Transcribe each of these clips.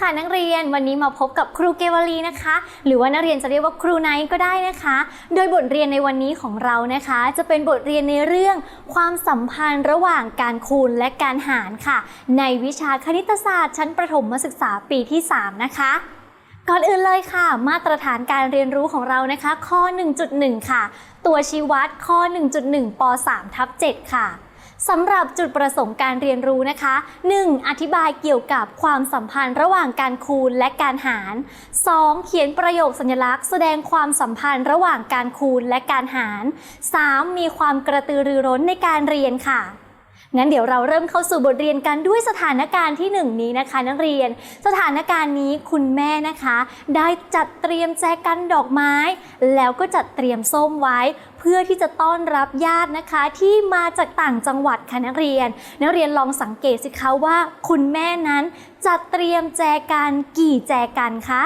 ค่ะนักเรียนวันนี้มาพบกับครูเกวลีนะคะ หรือว่านักเรียนจะเรียกว่าครูไนท์ก็ได้นะคะ โดยบทเรียนในวันนี้ของเรานะคะ จะเป็นบทเรียนในเรื่อง ความสัมพันธ์ระหว่างการคูณและการหารค่ะ ในวิชาคณิตศาสตร์ ชั้นประถมศึกษาปีที่ 3 นะคะก่อนอื่นเลยค่ะ มาตรฐานการเรียนรู้ของเรานะคะ ข้อ 1.1 ค่ะ ตัวชี้วัดข้อ 1.1ป3ทับ7ค่ะ สำหรับจุดประสงค์การเรียนรู้นะคะ 1. อธิบายเกี่ยวกับความสัมพันธ์ระหว่างการคูณและการหาร 2. เขียนประโยคสัญลักษณ์ แสดงความสัมพันธ์ระหว่างการคูณและการหาร 3. มีความกระตือรือร้นในการเรียนค่ะงั้นเดี๋ยวเราเริ่มเข้าสู่บทเรียนกันด้วยสถานการณ์ที่หนึ่งนี้นะคะ นักเรียน สถานการณ์นี้คุณแม่นะคะ ได้จัดเตรียมแจกันดอกไม้ แล้วก็จัดเตรียมส้มไว้ เพื่อที่จะต้อนรับญาตินะคะ ที่มาจากต่างจังหวัดค่ะนักเรียน นักเรียนลองสังเกตสิคะว่า คุณแม่นั้นจัดเตรียมแจกันกี่แจกันคะ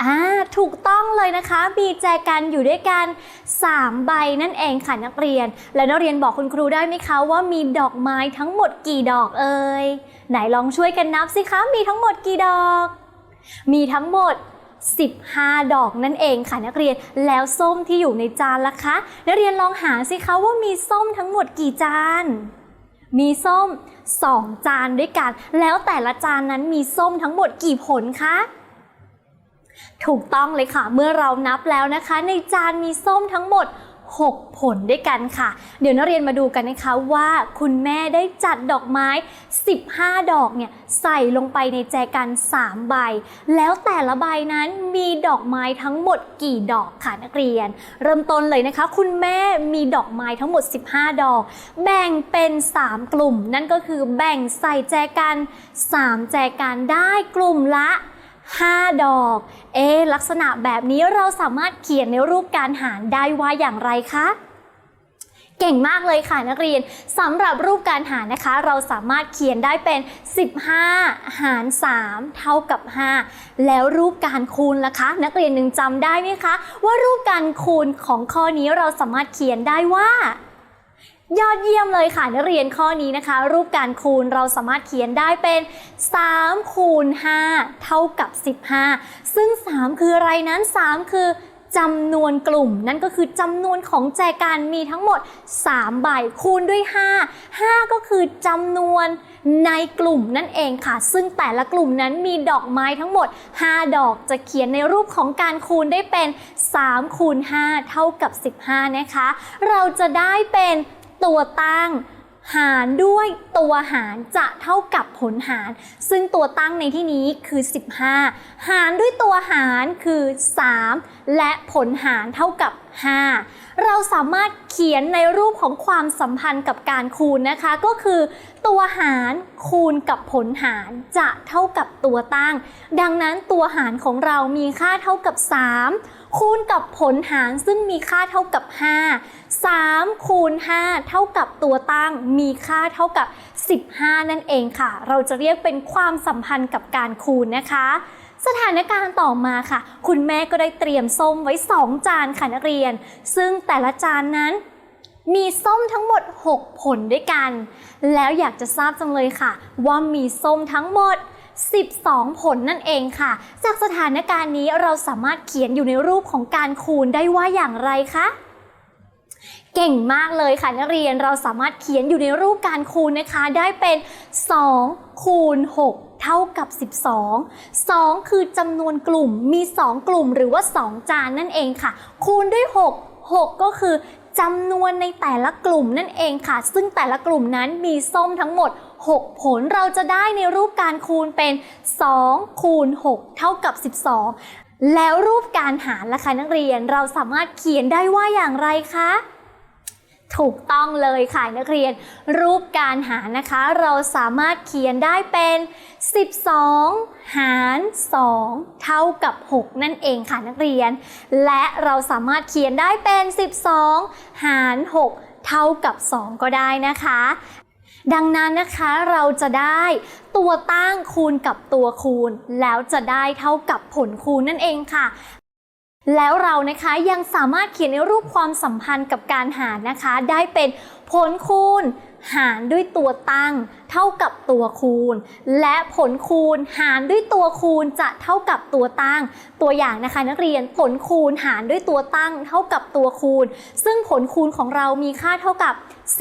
อ่าถูกต้องเลยนะคะ มีแจกันอยู่ด้วยกัน 3 ใบนั่นเองค่ะนักเรียน แล้วนักเรียนบอกคุณครูได้ไหมคะว่ามีดอกไม้ทั้งหมดกี่ดอกเอ่ยไหนลองช่วยกันนับสิคะมีทั้งหมดกี่ดอก มีทั้งหมด 15 ดอกนั่นเองค่ะนักเรียนแล้วส้มที่อยู่ในจานล่ะคะนักเรียนลองหาสิคะว่ามีส้มทั้งหมดกี่จาน มีส้ม 2 จานด้วยกัน แล้วแต่ละจานนั้นมีส้มทั้งหมดกี่ผลคะถูกต้องเลยค่ะ เมื่อเรานับแล้วนะคะ ในจานมีส้มทั้งหมด 6 ผลด้วยกันค่ะ เดี๋ยวนักเรียนมาดูกันนะคะว่าคุณแม่ได้จัดดอกไม้ 15 ดอกเนี่ยใส่ลงไปในแจกัน 3 ใบ แล้วแต่ละใบนั้นมีดอกไม้ทั้งหมดกี่ดอกค่ะนักเรียน เริ่มต้นเลยนะคะ คุณแม่มีดอกไม้ทั้งหมด 15 ดอก แบ่งเป็น 3 กลุ่ม นั่นก็คือแบ่งใส่แจกัน 3 แจกันได้กลุ่มละ 5 ดอก เอ๊ะลักษณะแบบนี้เราสามารถเขียนในรูปการหารได้ว่าอย่างไรคะเก่งมากเลยค่ะนักเรียนสำหรับรูปการหารนะคะ เราสามารถเขียนได้เป็น 15 หาร 3 เท่ากับ 5 แล้วรูปการคูณล่ะคะ นักเรียนหนึ่งจำได้ไหมคะ ว่ารูปการคูณของข้อนี้เราสามารถเขียนได้ว่า ยอดเยี่ยมเลยค่ะนักเรียนข้อนี้นะคะ รูปการคูณเราสามารถเขียนได้เป็น 3 คูณ 5 เท่ากับ 15 ซึ่ง 3 คืออะไรนั้น 3 คือจำนวนกลุ่ม นั่นก็คือจำนวนของแจกันมีทั้งหมด 3 ใบคูณด้วย 5 5 ก็คือจำนวนในกลุ่มนั่นเองค่ะ ซึ่งแต่ละกลุ่มนั้นมีดอกไม้ทั้งหมด 5 ดอกจะเขียนในรูปของการคูณได้เป็น3คูณ5เท่ากับ 15 นะคะ เราจะได้เป็น ตัวตั้งหารด้วยตัวหารจะเท่ากับผลหาร ซึ่งตัวตั้งในที่นี้คือ 15 หารด้วยตัวหารคือ 3 และผลหารเท่ากับ 5 เราสามารถเขียนในรูปของความสัมพันธ์กับการคูณนะคะ ก็คือ ตัวหารคูณกับผลหารจะเท่ากับตัวตั้ง ดังนั้นตัวหารของเรามีค่าเท่ากับ 3 คูณกับผลหารซึ่งมีค่าเท่ากับ 5 3 คูณ 5 เท่ากับตัวตั้งมีค่าเท่ากับ 15 นั่นเองค่ะ เราจะเรียกเป็นความสัมพันธ์กับการคูณนะคะ สถานการณ์ต่อมาค่ะ คุณแม่ก็ได้เตรียมส้มไว้ 2 จานค่ะนักเรียน ซึ่งแต่ละจานนั้นมีส้มทั้งหมด 6 ผลด้วยกัน แล้วอยากจะทราบจังเลยค่ะ ว่ามีส้มทั้งหมด 12 ผลนั่นเองค่ะ จากสถานการณ์นี้เราสามารถเขียนอยู่ในรูปของการคูณได้ว่าอย่างไรคะเก่งมากเลยค่ะนักเรียนเราสามารถเขียนอยู่ในรูปการคูณนะคะ ได้เป็น 2 คูณ 6 เท่ากับ 12 2 คือจำนวนกลุ่มมี 2 กลุ่มหรือว่า 2 จานนั่นเองค่ะ คูณด้วย 6 6 ก็คือจำนวนในแต่ละกลุ่มนั่นเองค่ะ ซึ่งแต่ละกลุ่มนั้นมีส้มทั้งหมด 6 ผลเราจะได้ในรูปการคูณเป็น 2 คูณ 6 เท่ากับ 12 แล้วรูปการหารล่ะคะนักเรียนเราสามารถเขียนได้ว่าอย่างไรคะถูกต้องเลยค่ะนักเรียน รูปการหารนะคะ เราสามารถเขียนได้เป็น 12 หาร 2 เท่ากับ 6 นั่นเองค่ะนักเรียน และเราสามารถเขียนได้เป็น 12 หาร 6 เท่ากับ 2 ก็ได้นะคะ ดังนั้นนะคะเราจะได้ตัวตั้งคูณกับตัวคูณ แล้วจะได้เท่ากับผลคูณนั่นเองค่ะ แล้วเรานะคะยังสามารถเขียนในรูปความสัมพันธ์กับการหารนะคะ ได้เป็นผลคูณ หารด้วยตัวตั้ง เท่ากับตัวคูณ และผลคูณหารด้วยตัวคูณจะเท่ากับตัวตั้ง ตัวอย่างนะคะนักเรียนผลคูณหารด้วยตัวตั้ง เท่ากับตัวคูณ ซึ่งผลคูณของเรามีค่าเท่ากับ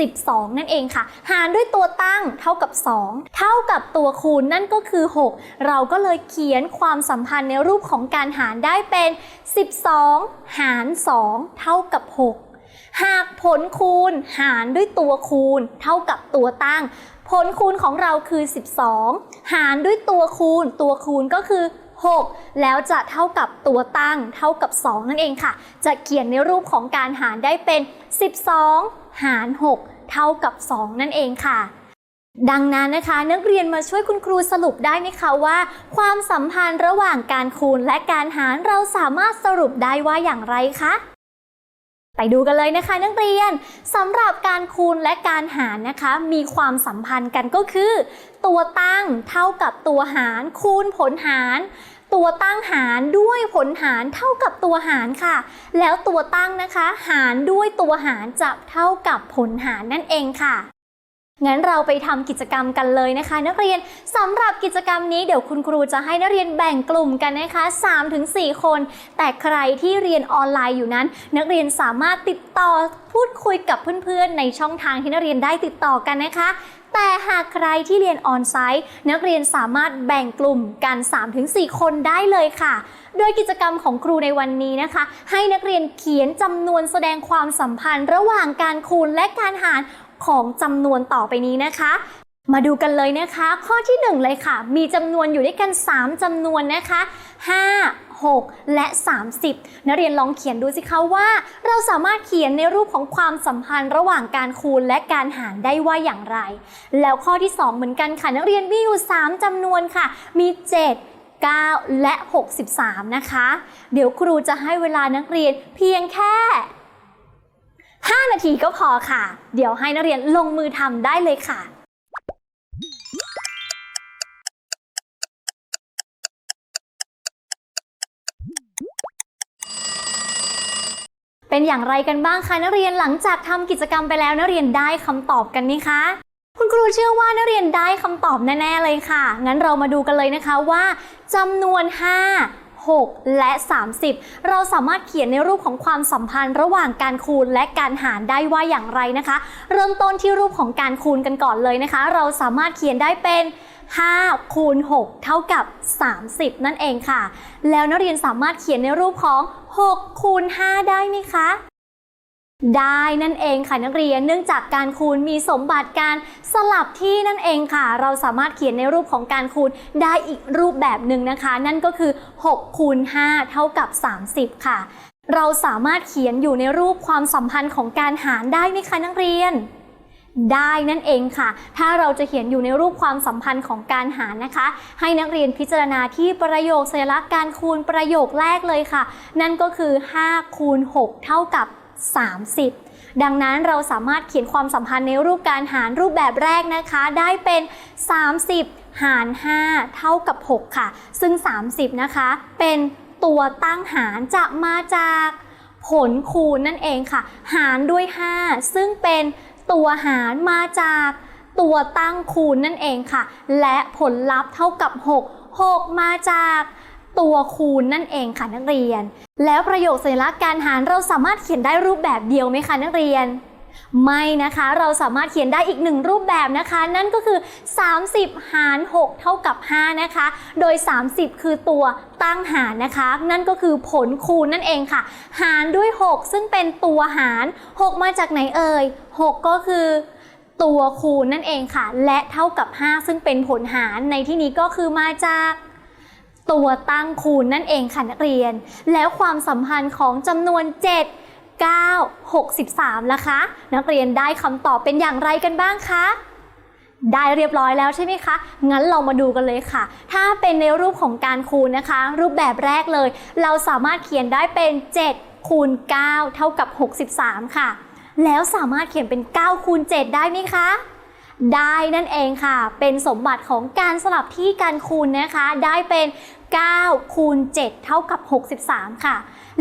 12 นั่นเองค่ะ หารด้วยตัวตั้งเท่ากับ 2 เท่ากับตัวคูณนั่นก็คือ 6 เราก็เลยเขียนความสัมพันธ์ในรูปของการหารได้เป็น 12 หาร 2 เท่ากับ 6 หากผลคูณหารด้วยตัวคูณ เท่ากับตัวตั้ง ผลคูณของเราคือ 12 หารด้วยตัวคูณ ตัวคูณก็คือ 6 แล้วจะเท่ากับตัวตั้ง เท่ากับ 2 นั่นเองค่ะ จะเขียนในรูปของการหารได้เป็น 12 หาร 6 เท่ากับ 2 นั่นเองค่ะดังนั้นนะคะ นักเรียนมาช่วยคุณครูสรุปได้ไหมคะว่า ความสัมพันธ์ระหว่างการคูณและการหารเราสามารถสรุปได้ว่าอย่างไรคะ ไปดูกันเลยนะคะนักเรียนสำหรับการคูณและการหารนะคะ มีความสัมพันธ์กันก็คือ ตัวตั้งเท่ากับตัวหารคูณผลหาร ตัวตั้งหารด้วยผลหารเท่ากับตัวหารค่ะ แล้วตัวตั้งนะคะ หารด้วยตัวหารจะเท่ากับผลหารนั่นเองค่ะ งั้นเราไปทำกิจกรรมกันเลยนะคะ นักเรียนสำหรับกิจกรรมนี้เดี๋ยวคุณครูจะให้นักเรียนแบ่งกลุ่มกันนะคะ3-4 คน แต่ใครที่เรียนออนไลน์อยู่นั้น นักเรียนสามารถติดต่อพูดคุยกับเพื่อนๆ ในช่องทางที่นักเรียนได้ติดต่อกันนะคะแต่หากใครที่เรียนออนไซต์นักเรียนสามารถแบ่งกลุ่มกัน 3-4 คนได้เลยค่ะ โดยกิจกรรมของครูในวันนี้นะคะ ให้นักเรียนเขียนจำนวนแสดงความสัมพันธ์ ระหว่างการคูณและการหาร ของจำนวนต่อไปนี้นะคะ มาดูกันเลยนะคะ ข้อที่ 1 เลยค่ะ มีจำนวนอยู่ด้วยกัน 3จำนวนนะคะ 5 6 และ 30 นักเรียนลองเขียนดูสิคะว่า เราสามารถเขียนในรูปของความสัมพันธ์ระหว่างการคูณและการหารได้ว่าอย่างไร แล้วข้อที่ 2 เหมือนกันค่ะ นักเรียนมีอยู่ 3จำนวนค่ะ มี 7 9 และ 63 นะคะ เดี๋ยวครูจะให้เวลานักเรียนเพียงแค่ 5 นาทีก็พอค่ะ เดี๋ยวให้นักเรียนลงมือทำได้เลยค่ะเป็นอย่างไรกันบ้างคะนักเรียนหลังจากทำกิจกรรมไปแล้วนักเรียนได้คำตอบกันไหมคะคุณครูเชื่อว่านักเรียนได้คำตอบแน่ ๆ เลยค่ะ งั้นเรามาดูกันเลยนะคะว่าจำนวน 5 6 และ 30 เราสามารถเขียนในรูปของความสัมพันธ์ระหว่างการคูณและการหารได้ว่าอย่างไรนะคะ เริ่มต้นที่รูปของการคูณกันก่อนเลยนะคะ เราสามารถเขียนได้เป็น5คูณ6เท่ากับ 30 นั่นเองค่ะ แล้วนักเรียนสามารถเขียนในรูปของ6คูณ5ได้ไหมคะ ได้นั่นเองค่ะนักเรียนเนื่องจากการคูณมีสมบัติการสลับที่นั่นเองค่ะ เราสามารถเขียนในรูปของการคูณได้อีกรูปแบบหนึ่งนะคะ นั่นก็คือ6คูณ5เท่ากับ 30 ค่ะ เราสามารถเขียนอยู่ในรูปความสัมพันธ์ของการหารได้ไหมคะนักเรียนได้นั่นเองค่ะ ถ้าเราจะเขียนอยู่ในรูปความสัมพันธ์ของการหารนะคะ ให้นักเรียนพิจารณาที่ประโยคสัญลักษณ์การคูณประโยคแรกเลยค่ะ นั่นก็คือ5คูณ6เท่ากับ 30 ดังนั้นเราสามารถเขียนความสัมพันธ์ในรูปการหารรูปแบบแรกนะคะ ได้เป็น 30 หาร 5 เท่ากับ 6 ค่ะ ซึ่ง 30 นะคะ เป็นตัวตั้งหารจะมาจากผลคูณนั่นเองค่ะ หารด้วย 5 ซึ่งเป็นตัวหารมาจากตัวตั้งคูณนั่นเองค่ะ และผลลัพธ์เท่ากับ 6 6 มาจาก ตัวคูณนั่นเองค่ะนักเรียน แล้วประโยคสัญลักษณ์การหารเราสามารถเขียนได้รูปแบบเดียวไหมคะนักเรียน ไม่นะคะเราสามารถเขียนได้อีกหนึ่งรูปแบบนะคะ นั่นก็คือ 30 หาร 6 เท่ากับ 5 นะคะ โดย 30 คือตัวตั้งหารนะคะ นั่นก็คือผลคูณนั่นเองค่ะ หารด้วย 6 ซึ่งเป็นตัวหาร 6 มาจากไหนเอ่ย 6 ก็คือตัวคูณนั่นเองค่ะ และเท่ากับ 5 ซึ่งเป็นผลหารในที่นี้ก็คือมาจาก ตัวตั้งคูณนั่นเองค่ะนักเรียน แล้วความสัมพันธ์ของจำนวน 7 9 63ล่ะคะ นักเรียนได้คำตอบเป็นอย่างไรกันบ้างคะได้เรียบร้อยแล้วใช่ไหมคะ งั้นเรามาดูกันเลยค่ะ ถ้าเป็นในรูปของการคูณนะคะ รูปแบบแรกเลย เราสามารถเขียนได้เป็น 7 คูณ 9 เท่ากับ 63 ค่ะ แล้วสามารถเขียนเป็น 9 คูณ 7 ได้ไหมคะ ได้นั่นเองค่ะ เป็นสมบัติของการสลับที่การคูณนะคะ ได้เป็น 9 คูณ 7 เท่ากับ 63 ค่ะ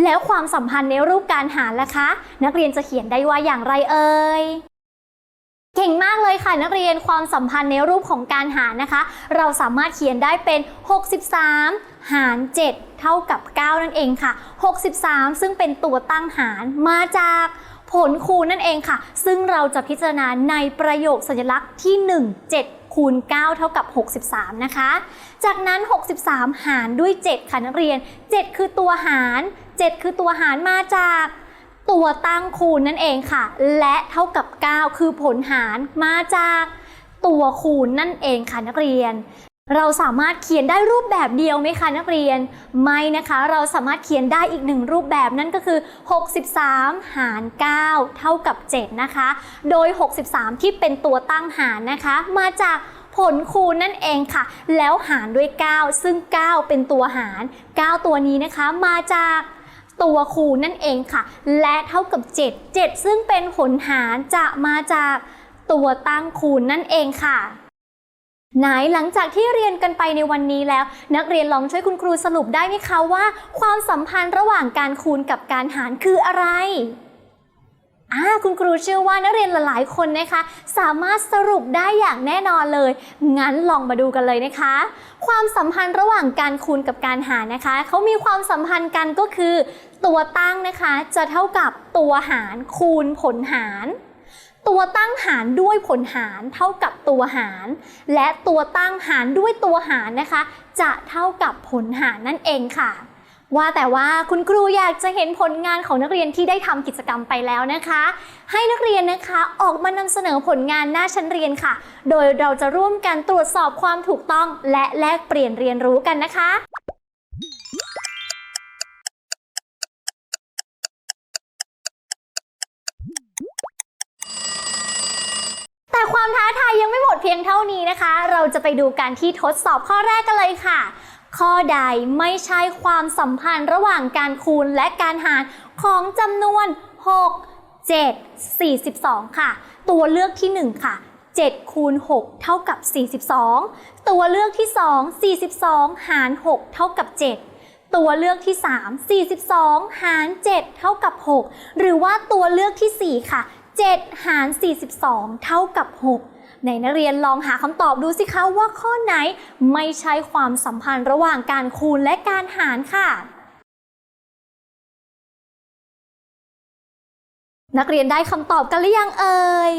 แล้วความสัมพันธ์ในรูปการหารล่ะคะ นักเรียนจะเขียนได้ว่าอย่างไรเอ่ยเก่งมากเลยค่ะนักเรียนความสัมพันธ์ในรูปของการหารนะคะ เราสามารถเขียนได้เป็น 63 หาร 7 เท่ากับ 9 นั่นเองค่ะ 63 ซึ่งเป็นตัวตั้งหารมาจาก ผลคูณนั่นเองค่ะ ซึ่งเราจะพิจารณาในประโยคสัญลักษณ์ที่ 1 7คูณ 9 เท่ากับ 63 นะคะ จากนั้น 63 หารด้วย 7 ค่ะนักเรียน 7 คือตัวหาร 7 คือตัวหารมาจากตัวตั้งคูณนั่นเองค่ะ และเท่ากับ 9 คือผลหารมาจากตัวคูณนั่นเองค่ะนักเรียน เราสามารถเขียนได้รูปแบบเดียวไหมคะนักเรียน ไม่นะคะ เราสามารถเขียนได้อีกหนึ่งรูปแบบนั่นก็คือ 63 หาร 9 เท่ากับ 7 นะคะ โดย 63 ที่เป็นตัวตั้งหารนะคะ มาจากผลคูณนั่นเองค่ะ แล้วหารด้วย 9 ซึ่ง 9 เป็นตัวหาร 9 ตัวนี้นะคะมาจากตัวคูณนั่นเองค่ะ และเท่ากับ 7 7 ซึ่งเป็นผลหารจะมาจากตัวตั้งคูณนั่นเองค่ะ ไหนหลังจากที่เรียนกันไปในวันนี้แล้ว นักเรียนลองช่วยคุณครูสรุปได้ไหมคะว่า ความสัมพันธ์ระหว่างการคูณกับการหารคืออะไรอ่าคุณครูเชื่อว่านักเรียนหลายๆคนนะคะ สามารถสรุปได้อย่างแน่นอนเลย งั้นลองมาดูกันเลยนะคะ ความสัมพันธ์ระหว่างการคูณกับการหารนะคะเขามีความสัมพันธ์กันก็คือ ตัวตั้งนะคะจะเท่ากับตัวหารคูณผลหาร ตัวตั้งหารด้วยผลหารเท่ากับตัวหาร และตัวตั้งหารด้วยตัวหารนะคะ จะเท่ากับผลหารนั่นเองค่ะ ว่าแต่ว่าคุณครูอยากจะเห็นผลงานของนักเรียนที่ได้ทำกิจกรรมไปแล้วนะคะ ให้นักเรียนนะคะออกมานำเสนอผลงานหน้าชั้นเรียนค่ะ โดยเราจะร่วมกันตรวจสอบความถูกต้องและแลกเปลี่ยนเรียนรู้กันนะคะ ท้าทายยังไม่หมดเพียงเท่านี้นะคะ เราจะไปดูการที่ทดสอบข้อแรกกันเลยค่ะ ข้อใดไม่ใช่ความสัมพันธ์ระหว่างการคูณและการหารของจำนวน 6 7 42 ค่ะ ตัวเลือกที่ 1 ค่ะ7คูณ6เท่ากับ 42 ตัวเลือกที่ 2 42 หาร 6 เท่ากับ 7 ตัวเลือกที่ 3 42 หาร 7 เท่ากับ 6 หรือว่าตัวเลือกทีสี่4 ค่ะ 7 หาร 42 เท่ากับ 6 ในนักเรียนลองหาคำตอบดูสิคะว่าข้อไหนไม่ใช่ความสัมพันธ์ระหว่างการคูณและการหารค่ะ นักเรียนได้คำตอบกันหรือยังเอ่ย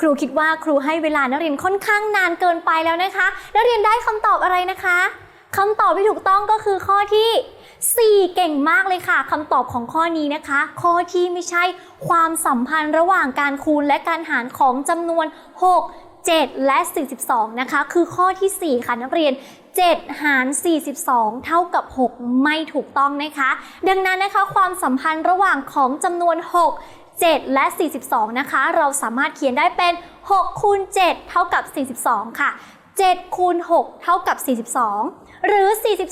ครูคิดว่าครูให้เวลานักเรียนค่อนข้างนานเกินไปแล้วนะคะ นักเรียนได้คำตอบอะไรนะคะ คำตอบที่ถูกต้องก็คือข้อที่ 4 เก่งมากเลยค่ะคำตอบของข้อนี้นะคะ ข้อที่ไม่ใช่ความสัมพันธ์ระหว่างการคูณและการหารของจำนวน 6 7 และ 42 นะคะ คือข้อที่ 4 ค่ะนักเรียน 7 หาร 42 เท่ากับ 6 ไม่ถูกต้องนะคะ ดังนั้นนะคะความสัมพันธ์ระหว่างของจำนวน 6 7 และ 42 นะคะ เราสามารถเขียนได้เป็น 6 คูณ 7 เท่ากับ 42 ค่ะ 7คูณ6เท่ากับ 42 หรือ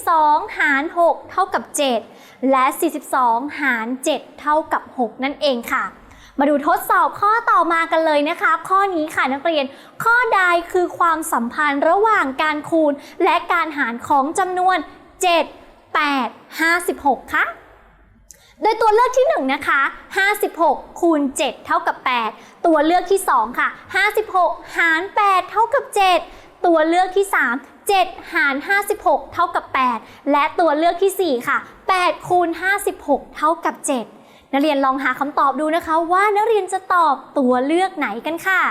42 หาร 6 เท่ากับ 7 และ 42 หาร 7 เท่ากับ 6 นั่นเองค่ะ มาดูทดสอบข้อต่อมากันเลยนะคะ ข้อนี้ค่ะนักเรียน ข้อใดคือความสัมพันธ์ระหว่างการคูณ และการหารของจำนวน 7 8 56คะโดยตัวเลือกที่ 1 นะคะ 56 คูณ 7 เท่ากับ 8 ตัวเลือกที่ 2 ค่ะ 56 หาร 8 เท่ากับ 7 ตัวเลือกที่ 3 7 หาร 56 เท่ากับ 8 และตัวเลือกที่ 4 ค่ะ 8 คูณ 56 เท่ากับ 7 นักเรียนลองหาคำตอบดูนะคะ ว่านักเรียนจะตอบตัวเลือกไหนกันค่ะ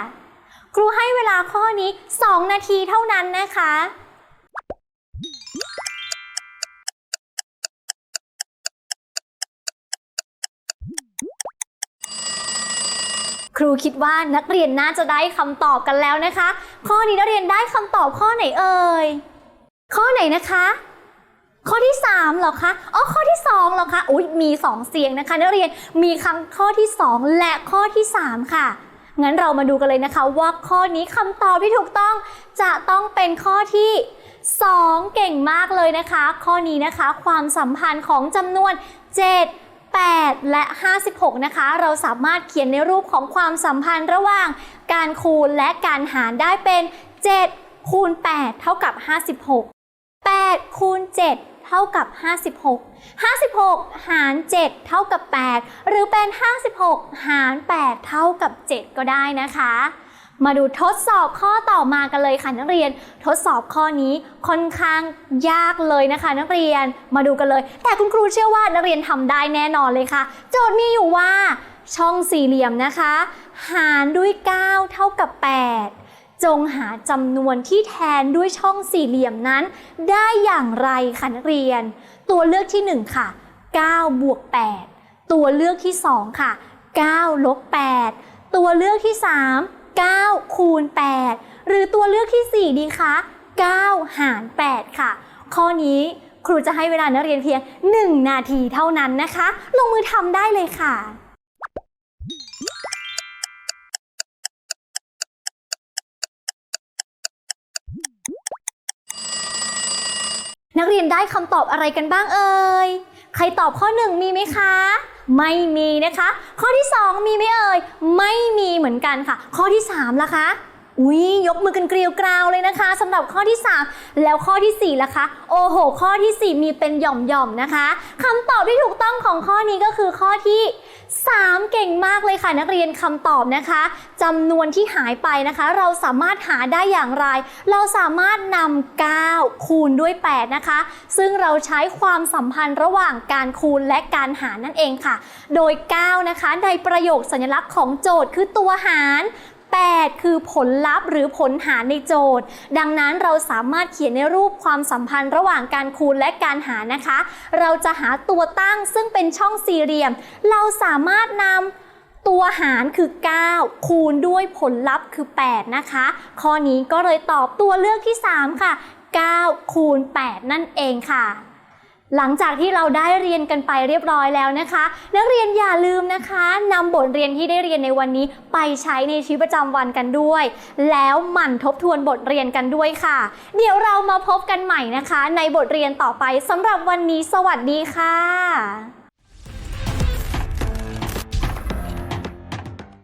ครูให้เวลาข้อนี้ 2 นาทีเท่านั้นนะคะ ครูคิดว่านักเรียนน่าจะได้คำตอบกันแล้วนะคะ ข้อนี้นักเรียนได้คำตอบข้อไหนเอ่ย ข้อไหนนะคะ ข้อที่3เหรอคะอ๋อข้อที่2เหรอคะอุ้ยมี 2 เสียงนะคะ นักเรียนมีคำข้อที่ 2 และข้อที่ 3 ค่ะงั้นเรามาดูกันเลยนะคะ ว่าข้อนี้คำตอบที่ถูกต้อง จะต้องเป็นข้อที่ 2 เก่งมากเลยนะคะ ข้อนี้นะคะ ความสัมพันธ์ของจำนวน 7 8 และ 56 นะคะ เราสามารถเขียนในรูปของความสัมพันธ์ระหว่างการคูณและการหารได้เป็น 7 คูณ 8 เท่ากับ 56 8 คูณ 7เท่ากับ 56 56 หาร 7 เท่ากับ 8 หรือเป็น 56 หาร 8 เท่ากับ 7 ก็ได้นะคะ มาดูทดสอบข้อต่อมากันเลยค่ะนักเรียน ทดสอบข้อนี้ค่อนข้างยากเลยนะคะ นักเรียนมาดูกันเลย แต่คุณครูเชื่อว่านักเรียนทำได้แน่นอนเลยค่ะ โจทย์มีอยู่ว่าช่องสี่เหลี่ยมนะคะ หารด้วย 9 เท่ากับ 8 จงหาจำนวนที่แทนด้วยช่องสี่เหลี่ยมนั้น ได้อย่างไรคะนักเรียน ตัวเลือกที่ 1 ค่ะ 9 บวก 8 ตัวเลือกที่ 2 ค่ะ 9 ลบ 8 ตัวเลือกที่ 3 9 คูณ 8 หรือตัวเลือกที่ 4 ดีคะ 9 หาร 8 ค่ะ ข้อนี้ครูจะให้เวลานักเรียนเพียง 1 นาทีเท่านั้นนะคะ ลงมือทำได้เลยค่ะนักเรียนได้คำตอบอะไรกันบ้างเอ่ย ใครตอบข้อ1มีไหมคะ ไม่มีนะคะ ข้อที่ 2 มีไหมเอ่ย ไม่มีเหมือนกันค่ะ ข้อที่3ล่ะคะ อุ้ยยกมือกันเกลียวกราวเลยนะคะสำหรับข้อที่ 3 แล้วข้อทีสี่4ล่ะคะ โอ้โห ข้อทีสี่4 มีเป็นหย่อมๆนะคะคำตอบที่ถูกต้องของข้อนี้ก็คือข้อที่ 3 เก่งมากเลยค่ะ นักเรียนคำตอบนะคะจำนวนที่หายไปนะคะ เราสามารถหาได้อย่างไร เราสามารถนำ9คูณด้วย 8 นะคะ ซึ่งเราใช้ความสัมพันธ์ระหว่างการคูณและการหารนั่นเองค่ะ โดย 9 นะคะในประโยคสัญลักษณ์ของโจทย์คือตัวหาร 8 คือผลลัพธ์หรือผลหารในโจทย์ ดังนั้นเราสามารถเขียนในรูปความสัมพันธ์ระหว่างการคูณและการหารนะคะ เราจะหาตัวตั้งซึ่งเป็นช่องสี่เหลี่ยม เราสามารถนำตัวหารคือ 9 คูณด้วยผลลัพธ์คือ 8 นะคะ ข้อนี้ก็เลยตอบตัวเลือกที่ 3 ค่ะ 9 คูณ 8 นั่นเองค่ะ หลังจากที่เราได้เรียนกันไปเรียบร้อยแล้วนะคะ นักเรียนอย่าลืมนะคะนำบทเรียนที่ได้เรียนในวันนี้ไปใช้ในชีวิตประจำวันกันด้วย แล้วหมั่นทบทวนบทเรียนกันด้วยค่ะ เดี๋ยวเรามาพบกันใหม่นะคะ ในบทเรียนต่อไปสำหรับวันนี้ สวัสดีค่ะ